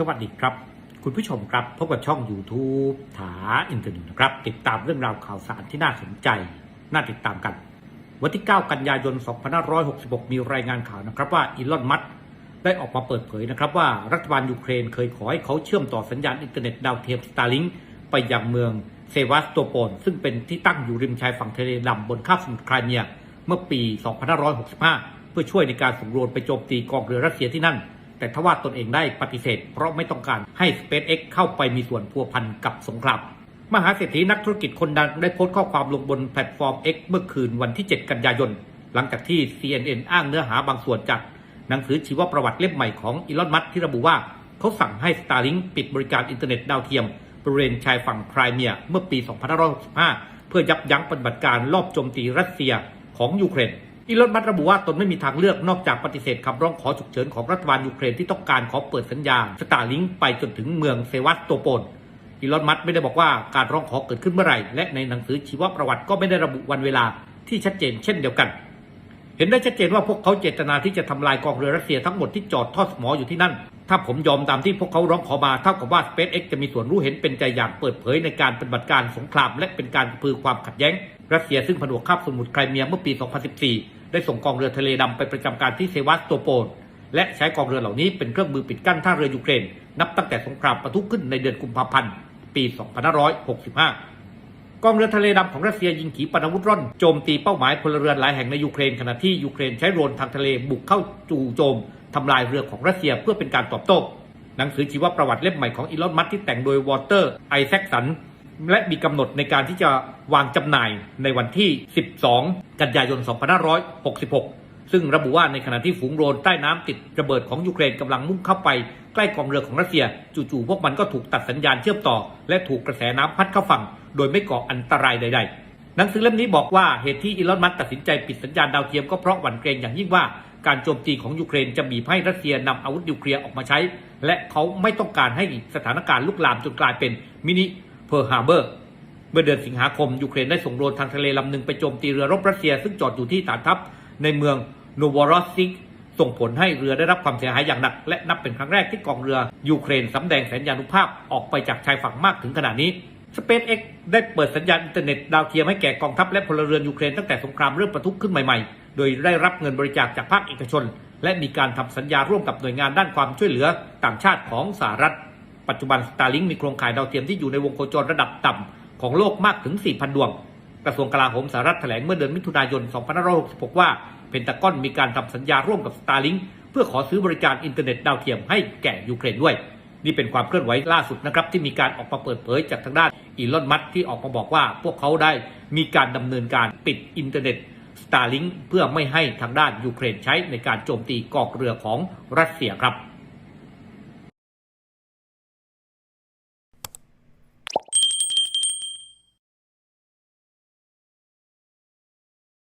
สวัสดีครับ คุณผู้ชมครับพบกับช่อง YouTube ถาอินเทอร์เน็ตนะครับ ติดตามเรื่องราวข่าวสารที่น่าสนใจ น่าติดตามกัน วันที่ 9 กันยายน 2566 มีรายงานข่าวนะครับว่าอีลอนมัสได้ออกมาเปิดเผยนะครับว่ารัฐบาลยูเครนเคยขอให้เขาเชื่อมต่อสัญญาณอินเทอร์เน็ตดาวเทียมสตาร์ลิงไปยังเมืองเซวาสโตโปลซึ่งเป็นที่ตั้งอยู่ริมชายฝั่งทะเลดำบนคาบสมุทรไครเมียเมื่อปี 2565 เพื่อช่วยในการส่งโดรนไปโจมตีกองเรือรัสเซียที่นั่น แต่ทว่าตนเองได้ปฏิเสธ เพราะไม่ต้องการให้ SpaceX เข้าไปมีส่วนพัวพันกับสงครามมหาเศรษฐีนักธุรกิจคนดังได้โพสต์ข้อความลงบนแพลตฟอร์ม X เมื่อคืนวันที่ 7 กันยายน หลังจากที่ CNN อ้างเนื้อหาบางส่วนจาก หนังสือชีวประวัติเล่มใหม่ของอีลอน มัสที่ระบุว่า เขาสั่งให้ Starlink ปิดบริการอินเทอร์เน็ตดาวเทียม บริเวณชายฝั่งไครเมีย เมื่อปี 2565 เพื่อยับยั้งปฏิบัติการลอบโจมตีรัสเซียของยูเครน อีลอนมัสระบุว่าตนไม่มีทางเลือกนอกจากปฏิเสธคำร้องขอฉุกเฉินของรัฐบาลยูเครนที่ต้องการขอเปิดสัญญาณสตาร์ลิงไปจนถึงเมืองเซวัสโตโปลอีลอนมัสไม่ได้บอกว่าการร้องขอเกิดขึ้นเมื่อไหร่ และในหนังสือชีวประวัติก็ไม่ได้ระบุวันเวลาที่ชัดเจนเช่นเดียวกัน เห็นได้ชัดเจนว่าพวกเขาเจตนาที่จะทำลายกองเรือรัสเซียทั้งหมดที่จอดทอดสมออยู่ที่นั่น ถ้าผมยอมตามที่พวกเขาร้องขอมาเท่ากับว่า SpaceX จะมีส่วนรู้เห็นเป็นใจอย่างเปิดเผยในการปฏิบัติการสงคราม และเป็นการพือความขัดแย้งรัสเซียซึ่งผนวกคาบสมุทรไครเมียเมื่อปี 2014 ได้ส่งกองเรือทะเลดำไปประจำการที่เซวัสโตโปลและใช้กองเรือเหล่านี้เป็นเครื่องมือปิดกั้นท่าเรือยูเครน นับตั้งแต่สงครามปะทุขึ้นในเดือนกุมภาพันธ์ ปี 2565 กองเรือทะเลดำของรัสเซียยิงขีปนาวุธร่อนโจมตีเป้าหมายพลเรือนหลายแห่งในยูเครนขณะที่ยูเครนใช้โดรนทางทะเลบุกเข้าจู่โจมทำลายเรือของรัสเซียเพื่อเป็นการตอบโต้หนังสือชีวประวัติเล่มใหม่ของอีลอนมัสที่แต่งโดยวอเตอร์ไอแซคสัน และมีกำหนดในการที่จะวางจำหน่ายในวันที่ 12 กันยายน 2566 ซึ่งระบุว่าในขณะที่ฝูงโดรนใต้น้ำติดระเบิดของยูเครนกำลังมุ่งเข้าไปใกล้กองเรือของรัสเซีย จู่ๆพวกมันก็ถูกตัดสัญญาณเชื่อมต่อ และถูกกระแสน้ำพัดเข้าฝั่ง โดยไม่ก่ออันตรายใด ๆหนังสือเล่มนี้บอกว่าเหตุที่อีลอนมัสตัดสินใจปิดสัญญาณดาวเทียมก็เพราะหวั่นเกรงอย่างยิ่งว่าการโจมตีของยูเครนจะบีบให้รัสเซียนำอาวุธนิวเคลียร์ออกมาใช้ และเขาไม่ต้องการให้สถานการณ์ลุกลามจนกลายเป็นมินิ เพิร์ฮาร์เบอร์ เมื่อเดือนสิงหาคม ยูเครนได้ส่งโดรนทางทะเลลำหนึ่งไปโจมตีเรือรบรัสเซีย ซึ่งจอดอยู่ที่ฐานทัพในเมืองโนวอรอสซิกส่งผลให้เรือได้รับความเสียหายอย่างหนัก และนับเป็นครั้งแรกที่กองเรือ ยูเครนสำแดงสัญญานุภาพออกไปจากชายฝั่งมากถึงขนาดนี้ SpaceX ได้เปิดสัญญาณอินเทอร์เน็ตดาวเทียมให้แก่กองทัพและพลเรือนยูเครนตั้งแต่สงครามเริ่มประทุขึ้นใหม่ๆ โดยได้รับเงินบริจาคจากภาคเอกชน และมีการทำสัญญาร่วมกับหน่วยงานด้านความช่วยเหลือต่างชาติของสหรัฐ ปัจจุบัน Starlink มีโครงข่ายดาวเทียมที่อยู่ในวงโคจรระดับต่ำของโลกมากถึง 4,000 ดวง กระทรวงกลาโหมสหรัฐแถลงเมื่อเดือนมิถุนายน 2566 ว่าเพนตากอนมีการทำสัญญาร่วมกับ Starlink เพื่อขอซื้อบริการอินเทอร์เน็ตดาวเทียมให้แก่ยูเครนด้วย นี่เป็นความเคลื่อนไหวล่าสุดนะครับที่มีการออกมาเปิดเผยจากทางด้านอีลอนมัสที่ออกมาบอกว่า พวกเขาได้มีการดำเนินการปิดอินเทอร์เน็ต Starlink เพื่อไม่ให้ทางด้านยูเครนใช้ในการโจมตีกองเรือของรัสเซียครับ